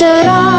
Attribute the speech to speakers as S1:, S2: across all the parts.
S1: It's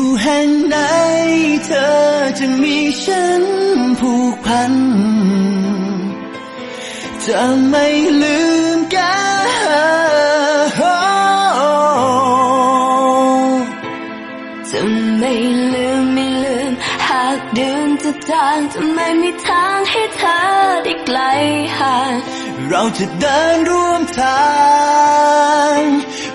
S1: อยู่แห่งไหนเธอจึงมี
S2: ฉันผูกพัน จะไม่ลืมกัน
S3: จะไม่ลืมไม่ลืม หากเดินจะจางจะไม่มีทางให้เธอได้ไกลห่าง
S2: เราจะเดินร่วมทาง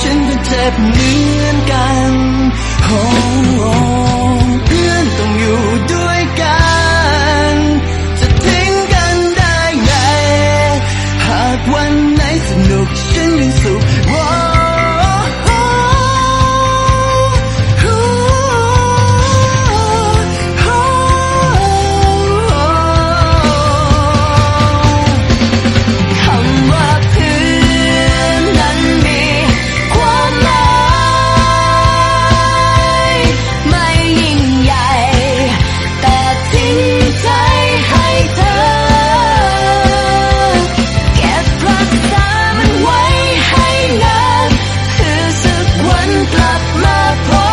S2: ฉันก็เจ็บเหมือนกัน oh, oh. clap my palms.